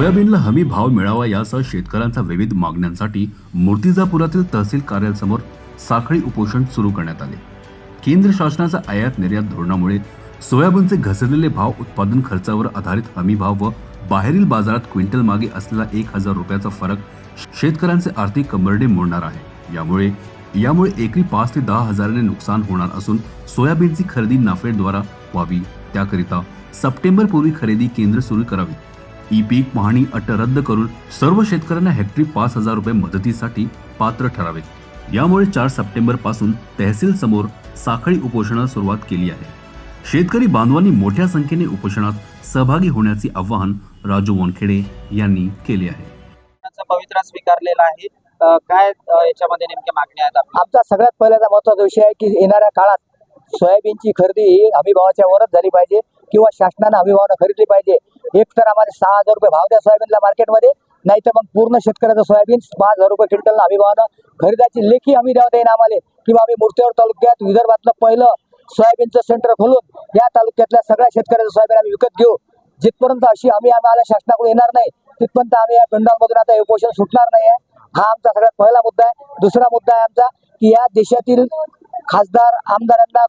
सोयाबीनला हमी भाव मिळावा यासह शेतकऱ्यांच्या विविध मागण्यांसाठी मूर्तिजापुरातील तहसील कार्यालयासमोर साखळी उपोषण सुरू करण्यात आले. केंद्र शासनाच्या आयात निर्यात धोरणामुळे सोयाबीनचे घसरलेले भाव उत्पादन खर्चावर आधारित हमी भाव व बाहेरील बाजारात क्विंटल मागे असलेला एक हजार रुपयाचा फरक शेतकऱ्यांचे आर्थिक कंबरडे मोडणार आहे. यामुळे यामुळे एकरी पाच ते दहा हजाराने नुकसान होणार असून सोयाबीनची खरेदी नाफेडद्वारा व्हावी. त्याकरिता सप्टेंबर पूर्वी खरेदी केंद्र सुरू करावी. ई पीक पाहणी अट रद्द करून सर्व शेतकऱ्यांना हेक्टरी पाच हजार रुपये मदतीसाठी पात्र ठरावेत. यामुळे चार सप्टेंबरपासून तहसील समोर साखळी उपोषणाला सुरुवात केली आहे. शेतकरी बांधवांनी मोठ्या संख्येने उपोषणात सहभागी होण्याचे आवाहन राजू वानखेडे यांनी केले आहे. पवित्रा स्वीकारलेला आहे. काय याच्यामध्ये नेमक्या मागण्या आहेत? आमचा सगळ्यात पहिल्याचा महत्त्वाचा विषय आहे की येणाऱ्या काळात सोयाबीनची खरेदी ही हमीभावाच्या वरच झाली पाहिजे किंवा शासनानं हमीभावानं खरेदली पाहिजे. एक तर आम्हाला सहा हजार रुपये भाव द्या सोयाबीनला मार्केटमध्ये नाही तर मग पूर्ण शेतकऱ्याचं सोयाबीन पाच हजार रुपये क्विंटलनं हमीभावानं खरेदाची लेखी हमी द्यावं येईल आम्हाला. किंवा आम्ही मूर्तीवर तालुक्यात विदर्भातलं पहिलं सोयाबीनचं सेंटर खोलून या तालुक्यातल्या सगळ्या शेतकऱ्याचं सोयाबीन आम्ही विकत घेऊ. जिथपर्यंत अशी हमी आम्हाला शासनाकडून येणार नाही तिथपर्यंत आम्ही या पिंडालमधून आता हे उपोषण सुटणार नाही आहे. हा आमचा सगळ्यात पहिला मुद्दा आहे. दुसरा मुद्दा आहे आमचा की या देशातील खासदार आमदारांना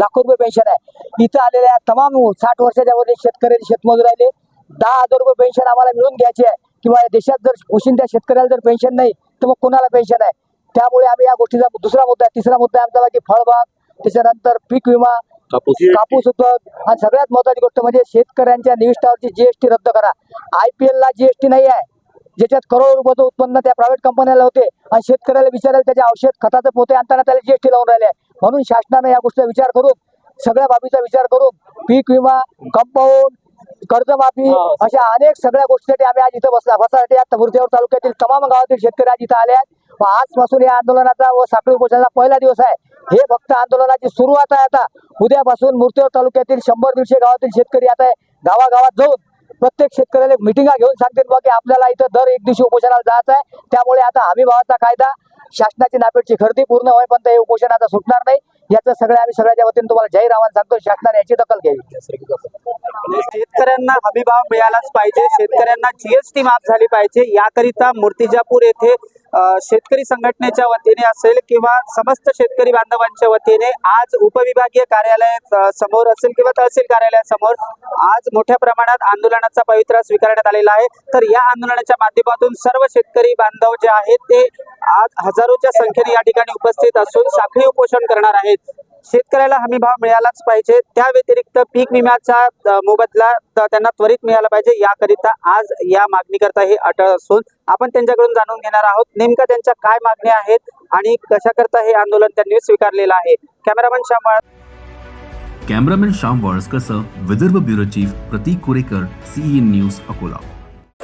लाखो रुपये पेन्शन आहे. इथं आलेल्या तमाम साठ वर्षाच्या वरील शेतकरी शेतमजूर राहिले. दहा हजार रुपये पेन्शन आम्हाला मिळून घ्यायची आहे. किंवा या देशात जर उशिंद्या शेतकऱ्याला जर पेन्शन नाही तर मग कोणाला पेन्शन आहे? त्यामुळे आम्ही या गोष्टीचा दुसरा मुद्दा आहे. तिसरा मुद्दा आहे आमचा बाकी फळबाग त्याच्यानंतर पीक विमा कापूस. उद्योग आणि सगळ्यात महत्वाची गोष्ट म्हणजे शेतकऱ्यांच्या निविष्ठावरची जीएसटी रद्द करा. आयपीएल ला जीएसटी नाही आहे ज्याच्यात करोड रुपयाचं उत्पन्न त्या प्रायव्हेट कंपन्याला होते आणि शेतकऱ्याला विचारायला त्याच्या औषध खताचं पोते आणताना त्याला जीएसटी लावून राहिले. म्हणून शासनाने या गोष्टीचा विचार करून सगळ्या बाबीचा विचार करून पीक विमा कंपाऊंड कर्जमाफी अशा अनेक सगळ्या गोष्टीसाठी आम्ही आज इथं बसला. बसासाठी आता मूर्तीवर तालुक्यातील तमाम गावातील शेतकरी आज इथं आले आहेत. आजपासून या आंदोलनाचा व साखळी उपोषणाचा पहिला दिवस आहे. हे फक्त आंदोलनाची सुरुवात आहे आता. उद्यापासून मूर्तीवर तालुक्यातील शंभर दीडशे गावातील शेतकरी आता गावागावात जाऊन प्रत्येक शेतकऱ्याला मिटिंगा घेऊन सांगतील बा की आपल्याला इथं दर एक दिवशी उपोषणाला जायचं आहे. त्यामुळे आता हमी भावाचा कायदा शासनाची नापेडची खरेदी पूर्ण होईपर्यंत हे उपोषण आता सुटणार नाही. याचं सगळं आम्ही सगळ्याच्या वतीने तुम्हाला जाहीर आव्हान सांगतो. शासनाने याची दखल घ्यावी. शेतकऱ्यांना हमीभाव मिळालाच पाहिजे. शेतकऱ्यांना जीएसटी माफ झाली पाहिजे. याकरिता मूर्तिजापूर येथे शेतकरी संघटनेच्या वतीने असेल किंवा समस्त शेतकरी बांधवांच्या वतीने आज उपविभागीय कार्यालय समोर असेल किंवा तहसील कार्यालयासमोर आज मोठ्या प्रमाणात आंदोलनाचा पवित्रा स्वीकारण्यात आलेला आहे. तर या आंदोलनाच्या माध्यमातून सर्व शेतकरी बांधव जे आहेत ते आज हजारोच्या संख्येने या ठिकाणी उपस्थित असून साखळी उपोषण करणार आहेत. शेतकऱ्याला हमी भाव मिळालाच पाहिजे. त्या व्यतिरिक्त पीक विम्याचा मोबदला त्यांना त्वरित मिळाला पाहिजे. याकरिता आज या मागणीकरता हे अटळ असून आपण त्यांच्याकडून जाणून घेणार आहोत नेमका त्यांच्या काय मागण्या आहेत आणि कशाकरता हे आंदोलन त्यांनी स्वीकारलेलं आहे. कॅमेरामॅन श्याम कॅमेरामॅन श्याम कसं Vidarbha bureau chief Pratik Kurekar CE news Akola.